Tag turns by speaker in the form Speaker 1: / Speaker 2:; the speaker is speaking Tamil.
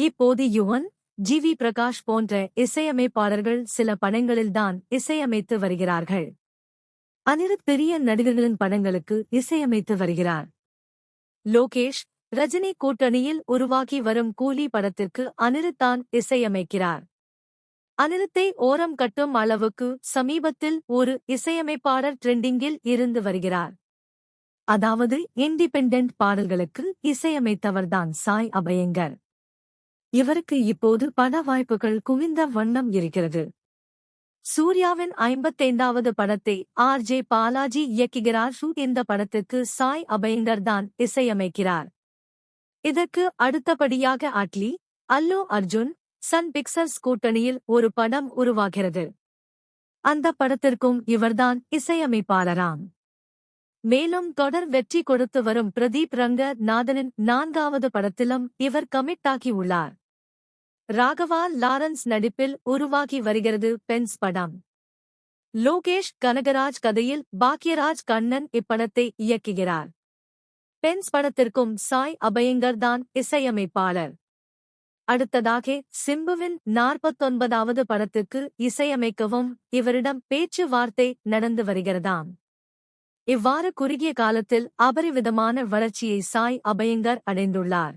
Speaker 1: இப்போது யுவன் ஜி வி பிரகாஷ் போன்ற இசையமைப்பாளர்கள் சில படங்களில்தான் இசையமைத்து வருகிறார்கள். அனிருத் பெரிய நடிகர்களின் படங்களுக்கு இசையமைத்து வருகிறார். லோகேஷ் ரஜினி கூட்டணியில் உருவாகி வரும் கூலி படத்திற்கு அனிருத் தான் இசையமைக்கிறார். அனிருத்தை ஓரம் கட்டும் அளவுக்கு சமீபத்தில் ஒரு இசையமைப்பாளர் ட்ரெண்டிங்கில் இருந்து வருகிறார். அதாவது இண்டிபெண்டன்ட் பாடல்களுக்கு இசையமைத்தவர்தான் சாய் அபயங்கர். இவருக்கு இப்போது பட வாய்ப்புகள் குவிந்த வண்ணம் இருக்கிறது. சூர்யாவின் ஐம்பத்தைந்தாவது படத்தை ஆர் ஜே பாலாஜி இயக்குகிறார். ஷூட் இந்த படத்திற்கு சாய் அபயங்கர் தான் இசையமைக்கிறார். இதற்கு அடுத்தபடியாக அட்லி அல்லு அர்ஜுன் சன் பிக்சர்ஸ் கூட்டணியில் ஒரு படம் உருவாகிறது. அந்த படத்திற்கும் இவர்தான் இசையமைப்பாளராம். மேலும் தொடர் வெற்றி கொடுத்து வரும் பிரதீப் ரங்க நாதனின் நான்காவது படத்திலும் இவர் கமிட்டாகியுள்ளார் ராகவா லாரன்ஸ் நடிப்பில் உருவாகி வருகிறது பென்ஸ் படம். லோகேஷ் கனகராஜ் கதையில் பாக்யராஜ் கண்ணன் இப்படத்தை இயக்குகிறார். பென்ஸ் படத்திற்கும் சாய் அபயங்கர் தான் இசையமைப்பாளர். அடுத்ததாக சிம்புவின் நாற்பத்தொன்பதாவது படத்துக்கு இசையமைக்கவும் இவரிடம் பேச்சுவார்த்தை நடந்து வருகிறதாம். இவ்வாறு குறுகிய காலத்தில் அபரிவிதமான வளர்ச்சியை சாய் அபயங்கர் அடைந்துள்ளார்.